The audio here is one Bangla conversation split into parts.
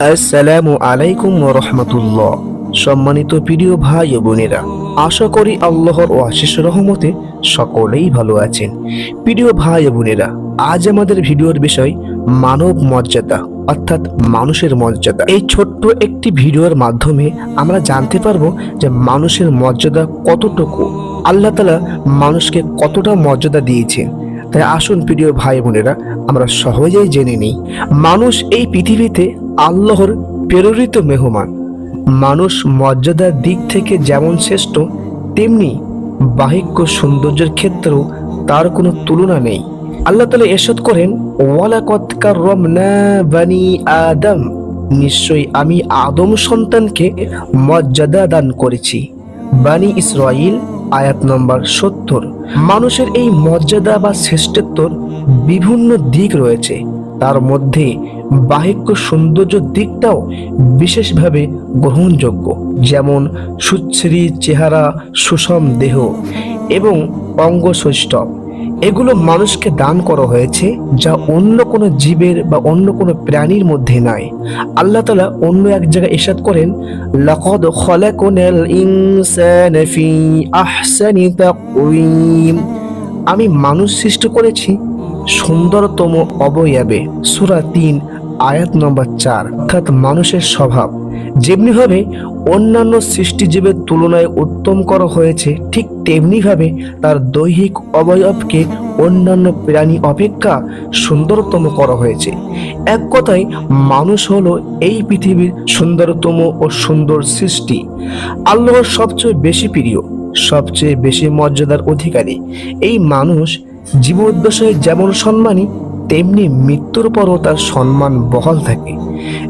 আসসালামু আলাইকুম রহমতুল্লাহ। সম্মানিত প্রিয় ভাই ও বোনেরা, আশা করি আল্লাহর ও আশিস রহমতে সকলেই ভালো আছেন। প্রিয় ভাই ও বোনেরা, আজ আমাদের ভিডিওর বিষয় মানব মর্যাদা, অর্থাৎ মানুষের মর্যাদা। এই ছোট্ট একটি ভিডিওর মাধ্যমে আমরা জানতে পারব যে মানুষের মর্যাদা কতটুকু। আল্লাহ তালা মানুষকে কতটা মর্যাদা দিয়েছেন। তাই আসুন প্রিয় ভাই বোনেরা, আমরা সহজেই জেনে নিই। মানুষ এই পৃথিবীতে আল্লাহর প্রেরিত মেহমান। মানুষ মর্যাদার দিক থেকে যেমন শ্রেষ্ঠ, তেমনি বাহিক্য সৌন্দর্যের ক্ষেত্রেও তার কোনো তুলনা নেই। আল্লাহ তালা এরশাদ করেন ওয়ালাকৎকার রমনা বানি আদম। নিশ্চয়ই আমি আদম সন্তানকে মর্যাদা দান করেছি। বানি ইসরাইল আয়াত নম্বর সত্তর। মানুষের এই মর্যাদা বা শ্রেষ্ঠত্বর বিভিন্ন দিক রয়েছে। তার মধ্যে বাহিক্য সৌন্দর্য দিকটাও বিশেষভাবে গ্রহণযোগ্য। যেমন সুশ্রী চেহারা, সুষম দেহ এবং অঙ্গসৈষ্ঠব এগুলো মানুষকে দান করা হয়েছে যা অন্য কোনো জীবের বা অন্য কোনো প্রাণীর মধ্যে নাই। আল্লাহ তালা অন্য এক জায়গায় ইরশাদ করেন, লাকাদ খলাকুনাল ইনসানা ফি আমি মানুষ সৃষ্টি করেছি সুন্দরতম অবয়বে, সুরা তিন, আয়াত নম্বর চার, অর্থাৎ মানুষের স্বভাব। যেমনিভাবে অন্যান্য সৃষ্টিজীবের তুলনায় উত্তম করা হয়েছে, ঠিক তেমনিভাবে তার দৈহিক অবয়বকে অন্যান্য প্রাণী অপেক্ষা সুন্দরতম করা হয়েছে। এক কথায়, মানুষ হলো এই পৃথিবীর সুন্দরতম ও সুন্দর সৃষ্টি। আল্লাহর সবচেয়ে বেশি প্রিয়, সবচেয়ে বেশি মর্যাদার অধিকারী। এই মানুষ জীবদ্দশায় যেমন সম্মানী, তেমনি মৃত্যুর পরও তার সম্মান বহাল থাকে।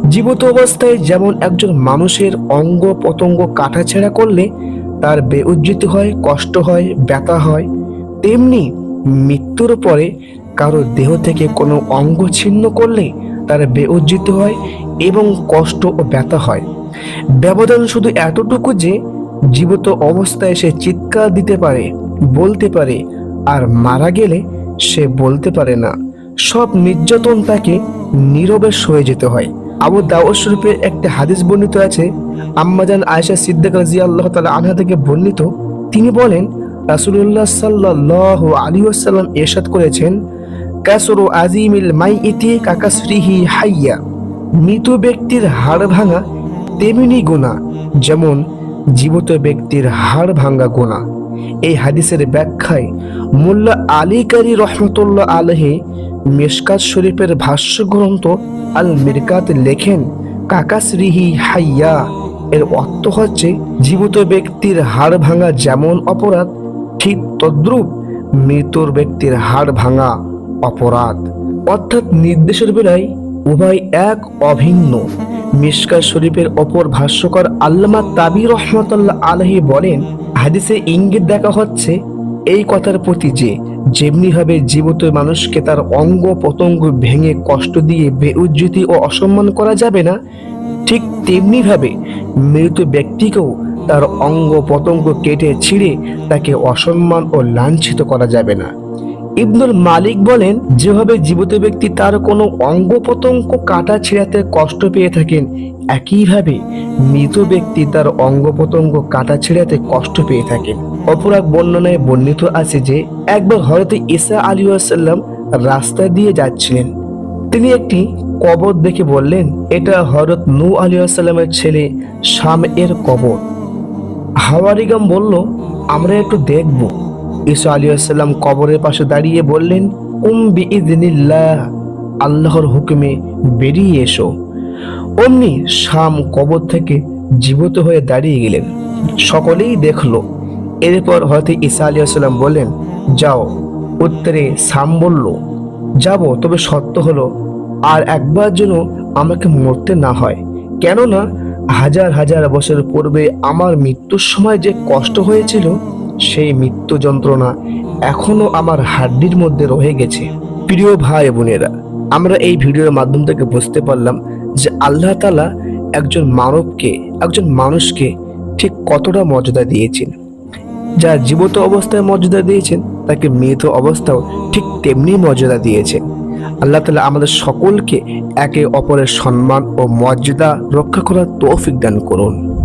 জীবত অবস্থায় যেমন একজন মানুষের অঙ্গ পতঙ্গ কাটাছেড়া করলে তার বেউজ্জিত হয়, কষ্ট হয়, ব্যথা হয়, তেমনি মৃত্যুর পরে কারও দেহ থেকে কোনো অঙ্গ ছিন্ন করলে তার বেউজ্জিত হয় এবং কষ্ট ও ব্যথা হয়। ব্যবধান শুধু এতটুকু যে, জীবত অবস্থায় সে চিৎকার দিতে পারে, বলতে পারে আর মারা গেলে সে বলতে পারে না। সব নির্যাতন তাকে নীরবে সয়ে যেতে হয়। আবু দাউদ শরীফে একটা হাদিস বর্ণিত আছে আম্মাজান আয়েশা সিদ্দিক রাজি আল্লাহ তালা আনহা থেকে বর্ণিত। তিনি বলেন, রাসুলুল্লাহ সাল্লাহ আলী এরশাদ করেছেন, কাসরু আজিমিল মাই ইতি কাকাসরিহি হাইয়া। মৃত ব্যক্তির হাড় ভাঙা তেমনি গোনা যেমন জীবিত ব্যক্তির হাড় ভাঙা গোনা এই হাদিসের ব্যাখ্যায় মোল্লা আলী কারি রহমতুল্লাহ আলহে মেশকাত শরীফের ভাষ্য গ্রন্থ আল মিরকাত লেখেন, কাকাসরিহি হাইয়া। এর অর্থ হচ্ছে, জীবিত ব্যক্তির হাড় ভাঙা যেমন অপরাধ, ঠিক তদ্রূপ মৃতর ব্যক্তির হাড় ভাঙা অপরাধ। অর্থাৎ নির্দেশের বেলায় উভয় এক অভিন্ন। মিশকা শরীফের অপর ভাষ্যকর আল্লামা তাবি রহমতুল্লাহ আলহি বলেন হাদিসে ইঙ্গিত দেখা হচ্ছে, এই কথার প্রতি যে যেমনিভাবে জীবিত মানুষকে তার অঙ্গ পতঙ্গ ভেঙে কষ্ট দিয়ে বেউজ্জতি ও অসম্মান করা যাবে না, ঠিক তেমনিভাবে মৃত ব্যক্তিকেও তার অঙ্গ পতঙ্গ কেটে ছিঁড়ে তাকে অসম্মান ও লাঞ্ছিত করা যাবে না। ইবনুল মালিক বলেন, যেভাবে জীবিত ব্যক্তি তার কোনো অঙ্গ প্রত্যঙ্গ কাটা ছিঁড়াতে কষ্ট পেয়ে থাকেন, একইভাবে মৃত ব্যক্তি তার অঙ্গ প্রত্যঙ্গ কাটা ছিঁড়াতে কষ্ট পেয়ে থাকে। অপরাধ বর্ণনায় বর্ণিত আছে যে, একবার হয়তো ঈসা আলী আসাল্লাম রাস্তা দিয়ে যাচ্ছিলেন। তিনি একটি কবর দেখে বললেন, এটা হরত নু আলী আসাল্লামের ছেলে শাম এর কবর। হাওয়ারিগাম বলল, আমরা একটু দেখব। ঈসা আলী আসসালাম কবরের পাশে দাঁড়িয়ে বললেন, উম বিইদনিল্লাহ, আল্লাহর হুকুমে বেরিয়ে এসো। অমনি শাম কবর থেকে জীবিত হয়ে দাঁড়িয়ে গেলেন। সকলেই দেখল। এরপর হয়তো ঈসা আলী আসসালাম বললেন, যাও। উত্তরে শাম বলল, যাব, তবে সত্য হলো, আর একবার যেন আমাকে মরতে না হয়। কেননা হাজার হাজার বছর পূর্বে আমার মৃত্যুর সময় যে কষ্ট হয়েছিল, সেই মৃত্যু যন্ত্রণা এখনও আমার হাড্ডির মধ্যে রয়ে গেছে। প্রিয় ভাই বোনেরা আমরা এই ভিডিওর মাধ্যম থেকে বুঝতে পারলাম যে আল্লাহ তালা একজন মানবকে, একজন মানুষকে ঠিক কতটা মর্যাদা দিয়েছেন। যা জীবিত অবস্থায় মর্যাদা দিয়েছেন, তাকে মৃত অবস্থাও ঠিক তেমনি মর্যাদা দিয়েছেন আল্লাহ তালা আমাদের সকলকে একে অপরের সম্মান ও মর্যাদা রক্ষা করার তৌফিক দান করুন।